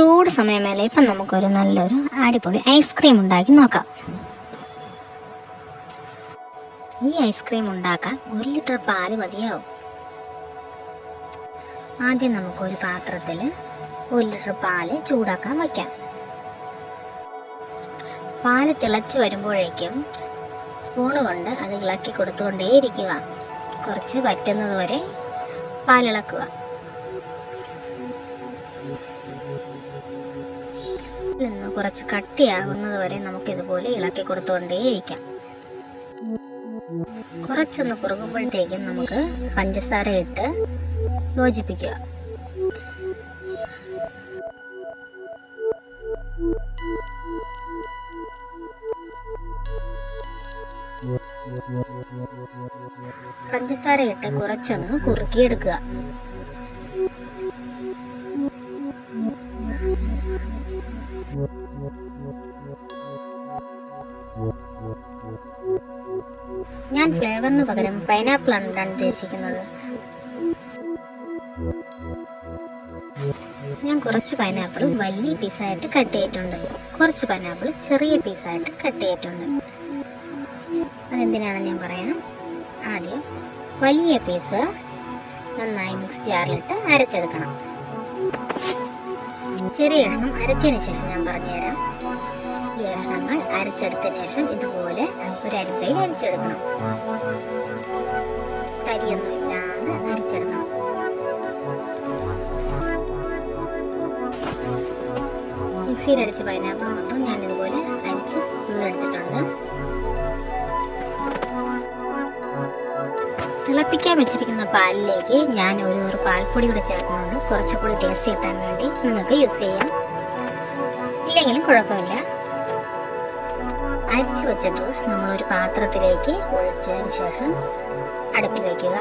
ചൂട് സമയമേലെ ഇപ്പം നമുക്കൊരു നല്ലൊരു അടിപൊളി ഐസ്ക്രീം ഉണ്ടാക്കി നോക്കാം. ഈ ഐസ്ക്രീം ഉണ്ടാക്കാൻ ഒരു ലിറ്റർ പാൽ മതിയാവും. ആദ്യം നമുക്കൊരു പാത്രത്തിൽ ഒരു ലിറ്റർ പാൽ ചൂടാക്കാൻ വയ്ക്കാം. പാൽ തിളച്ച് വരുമ്പോഴേക്കും സ്പൂൺ കൊണ്ട് അത് ഇളക്കി കൊടുത്തുകൊണ്ടേയിരിക്കുക. കുറച്ച് വറ്റുന്നത് വരെ പാലിളക്കുക. നിന്ന് കുറച്ച് കട്ടിയാകുന്നത് വരെ നമുക്ക് ഇതുപോലെ ഇളക്കി കൊടുത്തുകൊണ്ടേയിരിക്കാം കുറച്ചൊന്ന് കുറുകുമ്പോഴത്തേക്കും നമുക്ക് പഞ്ചസാര ഇട്ട് യോജിപ്പിക്കുക. പഞ്ചസാര ഇട്ട് കുറച്ചൊന്ന് കുറുക്കിയെടുക്കുക. ഞാൻ ഫ്ലേവറിന് പകരം പൈനാപ്പിൾ ആണ് ഇടാൻ ഉദ്ദേശിക്കുന്നത്. ഞാൻ കുറച്ച് പൈനാപ്പിൾ വലിയ പീസായിട്ട് കട്ട് ചെയ്തിട്ടുണ്ട്. കുറച്ച് പൈനാപ്പിൾ ചെറിയ പീസായിട്ട് കട്ട് ചെയ്തിട്ടുണ്ട്. അതെന്തിനാണെന്ന് ഞാൻ പറയാം? ആദ്യം വലിയ പീസ് നന്നായി മിക്സ് ജാറിലിട്ട് അരച്ചെടുക്കണം. ചെറിയ കഷ്ണം അരച്ചതിന് ശേഷം ഞാൻ പറഞ്ഞുതരാം. ഈ കഷ്ണങ്ങൾ അരച്ചെടുത്തതിന് ശേഷം ഇതുപോലെ ഒരു അരിപ്പയിൽ അരച്ചെടുക്കണം. തരിയൊന്നും ഇല്ലാതെ അരച്ചെടുക്കണം. മിക്സിയിൽ അരച്ച് പൈനാപ്പിൾ മൊത്തം ഞാൻ തിളപ്പിക്കാൻ വെച്ചിരിക്കുന്ന പാലിലേക്ക് ഞാൻ ഒരു ഒരു പാൽപ്പൊടി കൂടെ ചേർക്കുന്നുണ്ട്. കുറച്ചുകൂടി ടേസ്റ്റ് കിട്ടാൻ വേണ്ടി നിങ്ങൾക്ക് യൂസ് ചെയ്യാം. ഇല്ലെങ്കിലും കുഴപ്പമില്ല. അരിച്ചു വെച്ച ജ്യൂസ് ഒരു പാത്രത്തിലേക്ക് ഒഴിച്ചതിന് ശേഷം അടുപ്പിൽ വയ്ക്കുക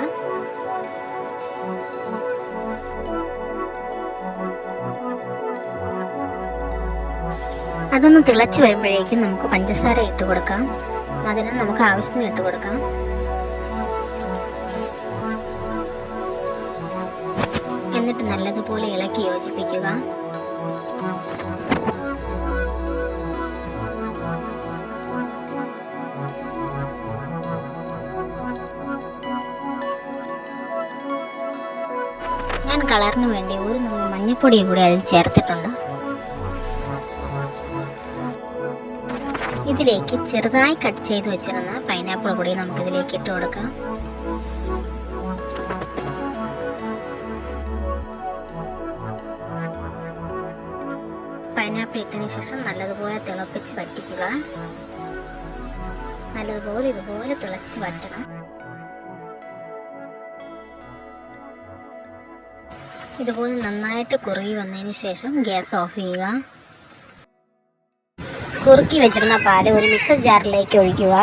അതൊന്ന് തിളച്ച് വരുമ്പോഴേക്കും നമുക്ക് പഞ്ചസാര ഇട്ട് കൊടുക്കാം. മധുരം നമുക്ക് ആവശ്യത്തിന് ഇട്ട് കൊടുക്കാം. എന്നിട്ട് നല്ലതുപോലെ ഇളക്കി യോജിപ്പിക്കുക. ഞാൻ കളറിന് വേണ്ടി ഒരു നമ്മൾ മഞ്ഞപ്പൊടി കൂടി അതിൽ ചേർത്തിട്ടുണ്ട്. ഇതിലേക്ക് ചെറുതായി കട്ട് ചെയ്ത് വെച്ചിരുന്ന പൈനാപ്പിൾ കൂടി നമുക്കിതിലേക്ക് ഇട്ട് കൊടുക്കാം. പൈനാപ്പിൾ ഇട്ടതിന് ശേഷം നല്ലതുപോലെ തിളപ്പിച്ച് വറ്റിക്കുക. നല്ലതുപോലെ ഇതുപോലെ തിളച്ച് വറ്റണം. ഇതുപോലെ നന്നായിട്ട് കുറുകി വന്നതിന് ശേഷം ഗ്യാസ് ഓഫ് ചെയ്യുക. കുറുക്കി വെച്ചിരുന്ന പാൽ ഒരു മിക്സർ ജാറിലേക്ക് ഒഴിക്കുക.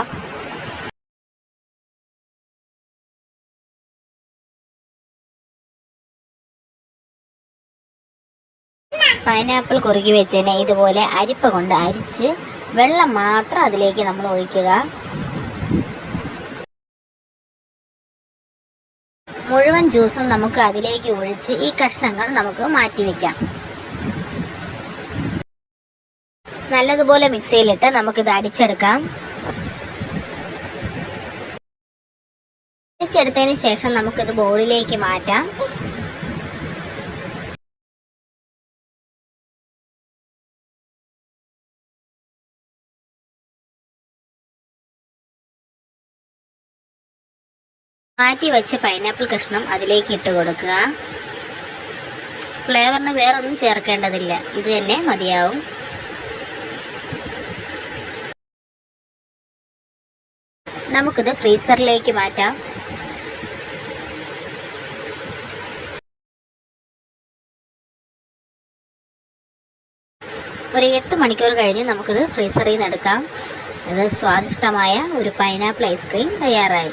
പൈനാപ്പിൾ കുറുകി വെച്ചതിനെ ഇതുപോലെ അരിപ്പ കൊണ്ട് അരിച്ച് വെള്ളം മാത്രം അതിലേക്ക് നമ്മൾ ഒഴിക്കുക. മുഴുവൻ ജ്യൂസും നമുക്ക് അതിലേക്ക് ഒഴിച്ച് ഈ കഷ്ണങ്ങൾ നമുക്ക് മാറ്റി വെക്കാം. നല്ലതുപോലെ മിക്സിയിലിട്ട് നമുക്കിത് അടിച്ചെടുക്കാം അടിച്ചെടുത്തതിന് ശേഷം നമുക്കിത് ബോളിലേക്ക് മാറ്റാം. മാറ്റി വെച്ച പൈനാപ്പിൾ കഷ്ണം അതിലേക്ക് ഇട്ട് കൊടുക്കുക. ഫ്ലേവറിന് വേറൊന്നും ചേർക്കേണ്ടതില്ല. ഇത് തന്നെ മതിയാവും. നമുക്കിത് ഫ്രീസറിലേക്ക് മാറ്റാം. ഒരു എട്ട് മണിക്കൂർ കഴിഞ്ഞ് നമുക്കിത് ഫ്രീസറിൽ നിന്ന് എടുക്കാം. ഇത് സ്വാദിഷ്ടമായ ഒരു പൈനാപ്പിൾ ഐസ്ക്രീം തയ്യാറായി.